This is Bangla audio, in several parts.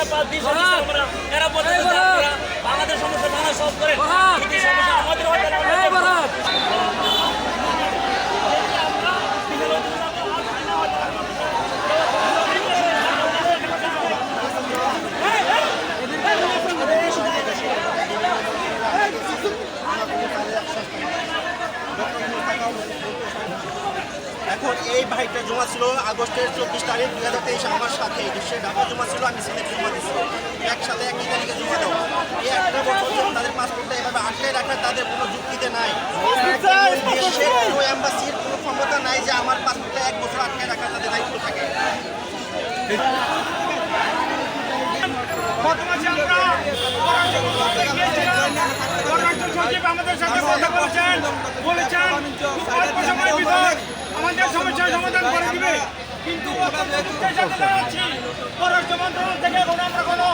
না এবং যাদের থেকে পাঁচ বিশ হাজার টাকা আমরা এরা বলতে আপনারা বাংলাদেশ সমস্যা বাংলা সলভ করেন যদি সমস্যা আমাদের হয় তাহলে আমরা এখন এই ভাইটা জমা ছিল আগস্টের চব্বিশ তারিখ, দুই হাজার তেইশ আমার সাথে সে ঢাকা জমা ছিল, আমি সিলেট জমা দিচ্ছি একসাথে একই তারিখে জমা দেওয়া এই একটা বছর ধরে তাদের পাসপোর্টটা এভাবে আটকে রাখা তাদের কোনো যুক্তিতে নাই। দেশের কোনো অ্যাম্বাসির কোনো ক্ষমতা নাই যে আমার পাসপোর্টটা এক বছর আটকে রাখা তাদের দায়িত্ব থাকে। আমাদের সাথে কথা বলেছেন অল্প সময়ের আমাদের সমস্যার সমাধান করে দিবে। কিন্তু পররাষ্ট্র মন্ত্রণালয় থেকে এখন আমরা কোনো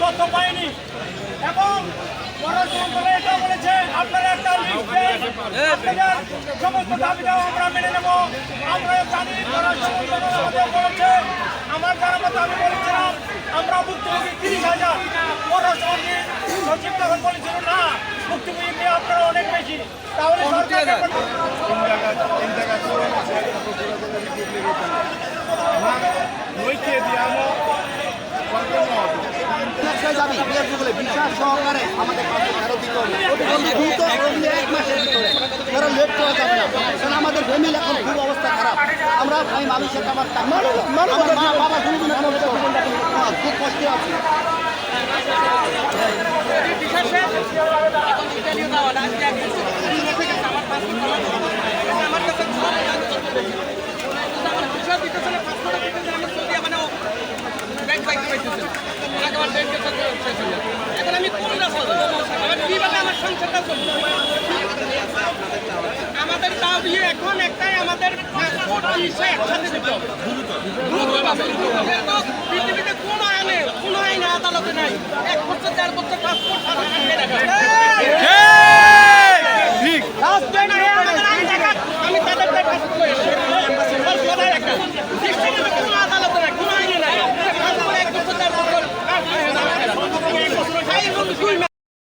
তথ্য পাইনি। এবং পররাষ্ট্র মন্ত্রণালয় এটা বলেছে আপনারা একটা লিস্ট দেন আপনাদের সমস্ত দাবি দাওয়া আমরা মেনে নেব। আমরা জানি পররাষ্ট্র মন্ত্রণালয় আমাদের বলেছে আমার জানা মতো আমি বলেছিলাম আমরা ভুক্তভোগী তিরিশ হাজার। পররাষ্ট্রমন্ত্রী সচিব তখন বলেছিল না ভুক্তভোগী নিয়ে আপনারা অনেক বেশি। তাহলে সরকারকে যাবি। বিয়ের যুগলে বিশাল সহকারে আমাদের কাছে ফেরত দিতে হবে। দ্রুত এক মাসের ভিতরে। ফেরত লেট করা যাবে না। কারণ আমাদের ফ্যামিলি এখন খুব অবস্থা খারাপ। আমরা ভাই মানুষের আমার আমার মা বাবা দুজনে খুব কষ্টে আছে। এখন আমি কোন রাস্তা আমার কীভাবে আমার সংসারটা চলবে আমাদের দাবি এখন একটাই আমাদের পাসপোর্ট হবে। পৃথিবীতে কোন আইনে কোন আইনে আদালতে নাই। এক বছর চার বছর পাসপোর্ট